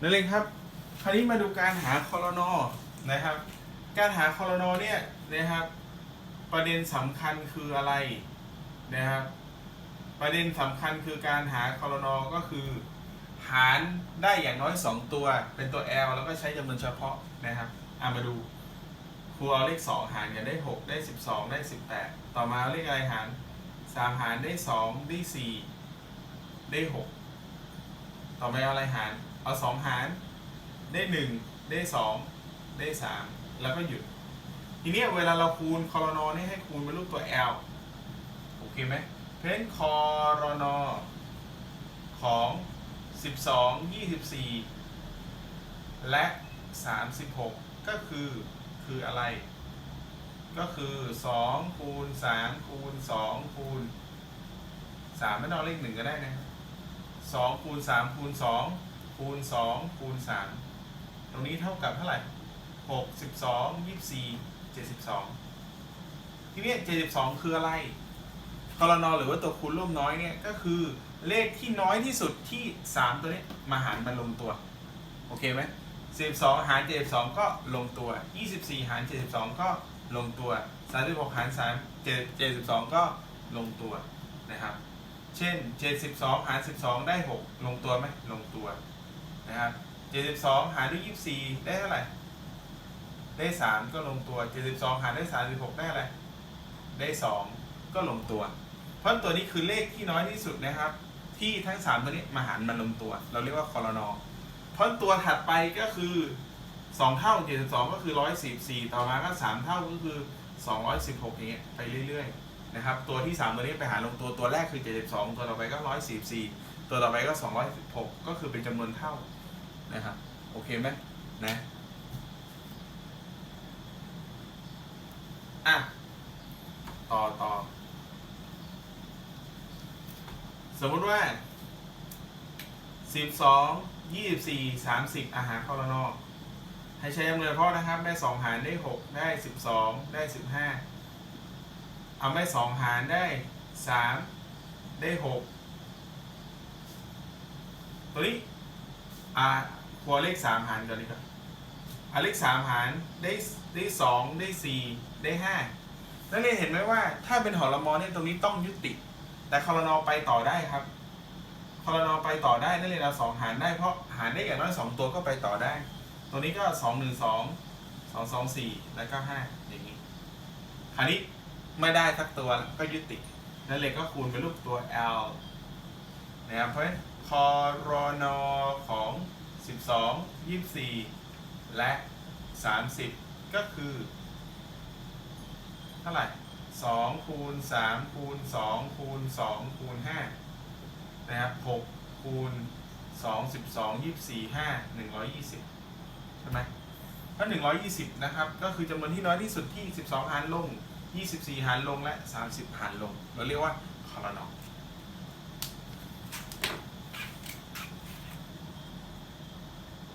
นั่นเองครับ คราวนี้มาดูการหาคอรนอนะครับ การหาคอรนอเนี่ยนะครับ ประเด็นสำคัญคืออะไรนะครับ ประเด็นสำคัญคือการหาคอรนอก็คือหารได้อย่างน้อย 2 ตัวเป็นตัว L แล้วก็ใช้จำนวนเฉพาะนะครับเอามาดูครูเอาเลข 2 หารกันได้ 6 ได้ 12 ได้ 18 ต่อมาเอาเลขอะไรหาร 3 หารได้ 2 ได้ 4 ได้ 6 ต่อไปเอาอะไรหาร เอา2หาร ได้1ได้2ได้3แล้วก็หยุด ทีนี้เวลาเราคูณคอรนอนี่ให้คูณเป็นรูปตัว L โอเคไหมเพราะฉะนั้นคอรนอของ 12 24 และ 36 ก็คือคืออะไร ก็คือ 2 คูณ 3 คูณ 2 คูณ 3 ไม่ต้องเลขหนึ่งก็ได้นะ2คูณ 3 คูณ 2 คูณ 2 คูณ 3 ตรงนี้เท่ากับเท่าไหร่6 12 24 72 ทีนี้ 72 คืออะไรกรนอหรือว่าตัวคูณร่วมน้อยเนี่ยก็คือเลขที่น้อยที่สุดที่ 3 ตัวนี้มาหารมันลงตัว โอเคไหม12 หาร 72 ก็ลงตัว 24 หาร 72 ก็ลงตัว 36 หาร3 72 ก็ลงตัวนะครับ เช่น 72 หาร 12 ได้ 6 ลงตัวไหมลงตัว นะครับ72 หารด้วย 24 ได้เท่าไหร่ ได้ 3 ก็ลงตัว 72 หารด้วย36 ได้อะไร ได้ 2 ก็ลงตัว เพราะตัวนี้คือเลขที่น้อยที่สุดนะครับ ที่ทั้ง 3 ตัวนี้มาหารมันลงตัว เราเรียกว่าคอรนอเพราะตัวถัดไปก็คือ 2 เท่า 72 ก็คือ 144 ต่อมาก็ 3 เท่าก็คือ 216อย่างเงี้ยไปเรื่อยๆนะครับ ตัวที่ 3 ตัวนี้ไปหารลงตัว ตัวแรกคือ 72 ตัวต่อไปก็ 144 ตัวต่อไปก็ 216 ก็คือเป็นจำนวนเท่านะครับโอเคไหมนะอะต่อต่อ สมมติว่า 12 24 30 อาหารคอรนอให้ใช้จำนวนพาะนะครับ ได้ 2 หารได้ 6 ได้ 12 ได้ 15 เอาได้2หารได้ 3 ได้ 6 ตัวนี้อ่าหัวเลข3หารก่อนดีกว่าอาเลข3หารได้ได้2ได้4ได้5นักเรียนเห็นไหมว่าถ้าเป็นหอละมอเนี่ยตรงนี้ต้องยุติ แต่คอรนอไปต่อได้ครับคอรนอไปต่อได้นักเรียนเอาสองหารได้เพราะหารได้อย่างน้อยสองตัวก็ไปต่อได้ตรงนี้ก็สองหนึ่งสองสองสองสี่แล้วก็ห้าอย่างนี้คราวนี้ไม่ได้สักตัวก็ยุติ นักเรียนก็คูณเป็นรูปตัว L นะครับเพราะ คอรนอของ 12 24 และ 30 ก็คือ เท่าไหร่สองคูณสามคูณสองคูณสองคูณห้านะครับหกคูณสองสิบสองยี่สิบสี่ห้าหนึ่งร้อยยี่สิบใช่ไหมเพราะหนึ่งร้อยยี่สิบนะครับ ก็คือจำนวนที่น้อยที่สุดที่สิบสองหารลงยี่สิบสี่หารลงและสามสิบหารลง เราเรียกว่าคอรนอ